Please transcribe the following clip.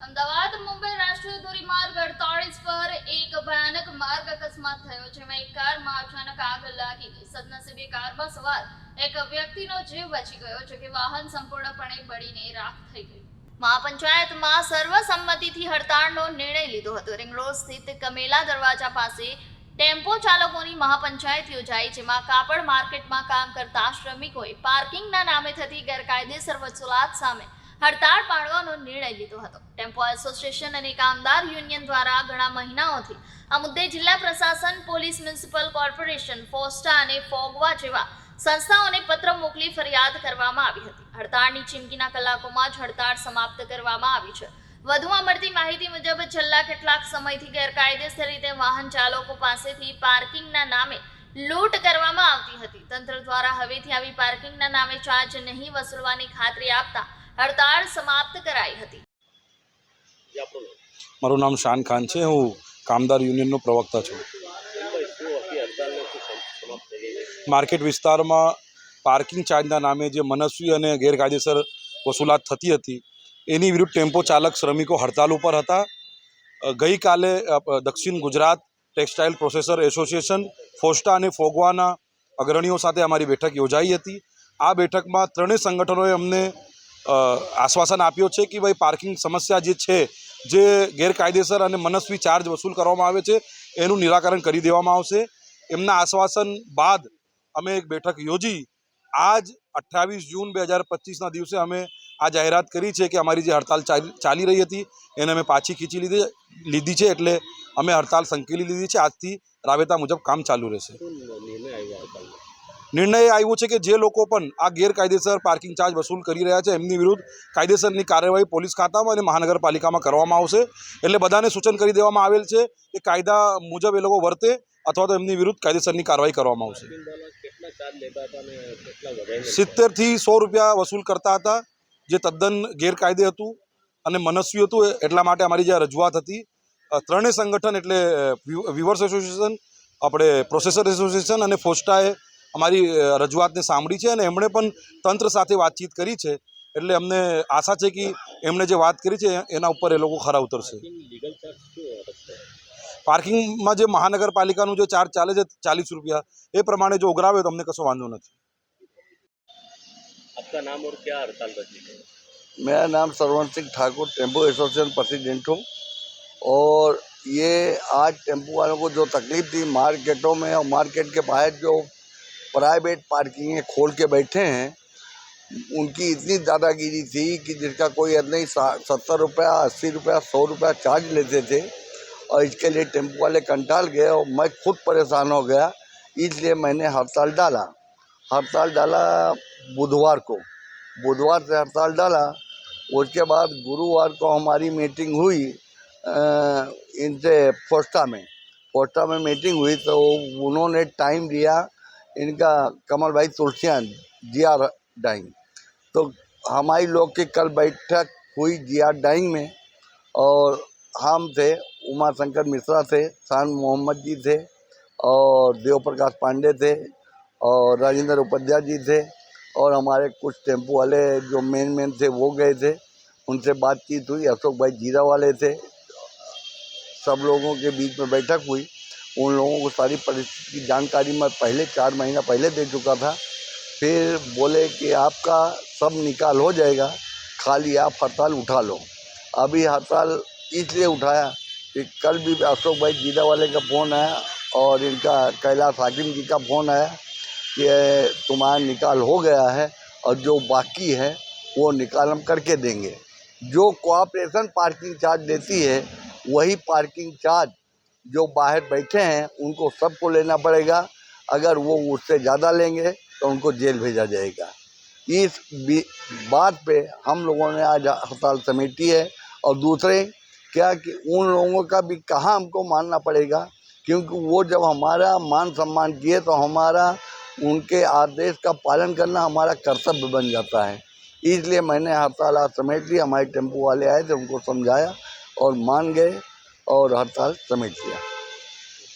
અમદાવાદ, મુંબઈ રાષ્ટ્રીય ધોરીમાર્ગ અડતાળીસ પર એક ભયાનક માર્ગ અકસ્માત થયો જેમાં એક કારમાં અચાનક આગ લાગી ગઈ. સદનસીબે કારમાં સવાર એક વ્યક્તિનો જીવ બચી ગયો જો કે વાહન સંપૂર્ણપણે બળીને રાખ થઈ ગયું મહાપંચાયતમાં સર્વસંમતિથી હડતાળનો નિર્ણય લીધો હતો. રિંગ રોડ સ્થિત કમેલા દરવાજા પાસે ટેમ્પો ચાલકોની મહાપંચાયત યોજાઈ જેમાં કાપડ માર્કેટમાં કામ કરતા શ્રમિકોએ પાર્કિંગના નામે થતી ગેરકાયદેસર વસૂલાત સામે હડતાળ પાડવાનો નિર્ણય લીધો હતો. ટેમ્પો એસોસિએશન અને કામદાર યુનિયન દ્વારા ઘણા મહિનાઓથી આ મુદ્દે જિલ્લા પ્રશાસન, પોલીસ, મ્યુનિસિપલ કોર્પોરેશન, ફોસ્ટા અને ફોગવા જેવા સંસ્થાઓને પત્ર મોકલી ફરિયાદ કરવામાં આવી હતી. હડતાળની ચીમકીના કલાકોમાં જ હડતાળ સમાપ્ત કરવામાં આવી છે. વધુમાં મળતી માહિતી મુજબ છેલ્લા કેટલાક સમયથી ગેરકાયદેસર રીતે વાહન ચાલકો પાસેથી પાર્કિંગના નામે લૂંટ કરવામાં આવતી હતી. તંત્ર દ્વારા હવેથી આવી પાર્કિંગના નામે ચાર્જ નહીં વસૂલવાની ખાતરી આપતા હડતાળ સમાપ્ત કરાઈ હતી. મારું નામ શાન ખાન છે. હું કામદાર યુનિયનનો પ્રવક્તા છું. માર્કેટ વિસ્તારમાં પાર્કિંગ ચાર્જના નામે જે મનસ્વી અને ગેરકાયદેસર વસૂલાત થતી હતી, એની વિરુદ્ધ ટેમ્પો ચાલક શ્રમિકો હડતાલ ઉપર હતા. ગઈકાલે દક્ષિણ Gujarat textile processor association, FOSTA અને ફોગવાના અગ્રણીઓ સાથે અમારી બેઠક યોજાઈ હતી. આ બેઠકમાં ત્રણેય સંગઠનોએ અમને આશ્વાસન આપ્યો છે કે ભાઈ પાર્કિંગ સમસ્યા જે છે, જે ગેરકાયદેસર અને મનસ્વી ચાર્જ વસૂલ કરવામાં આવે છે, એનું નિરાકરણ કરી દેવામાં આવશે. એમના આશ્વાસન બાદ અમે એક બેઠક યોજી. આજ અઠ્ઠાવીસ જૂન બે હજાર પચીસના દિવસે અમે આ જાહેરાત કરી છે કે અમારી જે હડતાલ ચાલી રહી હતી, એને અમે પાછી ખીંચી લીધી લીધી છે એટલે અમે હડતાલ સંકેલી લીધી છે. આજથી રાબેતા મુજબ કામ ચાલુ રહેશે. નિર્ણય આવ્યો છે કે જે લોકો પણ આ ગેરકાયદેસર પાર્કિંગ ચાર્જ વસૂલ કરી રહ્યા છે, એમની વિરુદ્ધ કાયદેસરની કાર્યવાહી પોલીસ ખાતામાં અને મહાનગરપાલિકામાં કરવામાં આવશે. એટલે બધાને સૂચન કરી દેવામાં આવેલ છે કે કાયદા મુજબ એ લોકો વર્તે અથવા તો એમની વિરુદ્ધ કાયદેસરની કાર્યવાહી કરવામાં આવશે. સિત્તેરથી સો રૂપિયા વસૂલ કરતા હતા, જે તદ્દન ગેરકાયદે હતું અને મનસ્વી હતું એટલા માટે અમારી જે રજૂઆત હતી. ત્રણેય સંગઠન એટલે વિવર્સ એસોસિએશન, આપણે પ્રોસેસર એસોસિએશન અને ફોસ્ટાએ અમારી અ, રજૂઆતને સાંભળી છે અને એમણે પણ તંત્ર સાથે વાતચીત કરી છે એટલે અમને આશા છે કે એમણે જે વાત કરી છે એના ઉપર એ લોકો ખરા ઉતરશે પાર્કિંગ લીગલ ચાર્જ શું હશે પાર્કિંગમાં જે મહાનગરપાલિકાનું જે ચાર્જ ચાલે છે ચાલીસ રૂપિયા એ પ્રમાણે જો ઉઘરાવે તો અમને કશો વાંધો નથી आपका नाम और क्या हड़ताल रखी है मेरा नाम Saravan Singh Thakur tempo association president हूँ और ये आज टेम्पो वालों को जो तकलीफ थी मार्केटों में और मार्केट के बाहर जो प्राइवेट पार्किंग खोल के बैठे हैं। उनकी इतनी दादागिरी थी कि जिसका कोई अर्थ नहीं सत्तर रुपया, अस्सी रुपया, सौ रुपया चार्ज लेते थे और इसके लिए टेंपो वाले कंटाल गए और मैं खुद परेशान हो गया। इसलिए मैंने हड़ताल डाला। हड़ताल डाला बुधवार को। बुधवार से हड़ताल डाला। उसके बाद गुरुवार को हमारी मीटिंग हुई इनसे पोस्टा में। पोस्टा में मीटिंग हुई तो उन्होंने टाइम दिया इनका कमल भाई तुलसियान जी आर डाइंग तो हमारी लोग की कल बैठक हुई जी आर डाइंग में और हम थे उमा शंकर मिश्रा थे, शान मोहम्मद जी थे और देव प्रकाश पांडे थे और राजेंद्र उपाध्याय जी थे और हमारे कुछ टेंपो वाले जो मेन मेन थे, वो गए थे। उनसे बातचीत हुई, अशोक भाई जीरा वाले थे। सब लोगों के बीच में बैठक हुई। उन लोगों को सारी परिस्थिति की जानकारी मैं पहले चार महीना पहले दे चुका था। फिर बोले कि आपका सब निकाल हो जाएगा, खाली आप हड़ताल उठा लो। अभी हड़ताल इसलिए उठाया कि कल भी अशोक भाई जीरा वाले का फ़ोन आया और इनका कैलाश हाकिम जी का फ़ोन आया कि तुम्हारा निकाल हो गया है और जो बाकी है वो निकाल हम करके देंगे। जो कोऑपरेशन पार्किंग चार्ज देती है, वही पार्किंग चार्ज जो बाहर बैठे हैं, उनको सबको लेना पड़ेगा। अगर वो उससे ज़्यादा लेंगे तो उनको जेल भेजा जाएगा। इस बात पे हम लोगों ने आज हड़ताल समेटी है। और दूसरे, क्या कि उन लोगों का भी कहाँ हमको मानना पड़ेगा? क्योंकि वो जब हमारा मान सम्मान किए तो हमारा, उनके आदेश का पालन करना हमारा कर्तव्य बन जाता है। इसलिए मैंने हड़ताल आज समेट ली हमारे टेंपो वाले आए थे, उनको समझाया और मान गए। और हड़ताल समेट लिया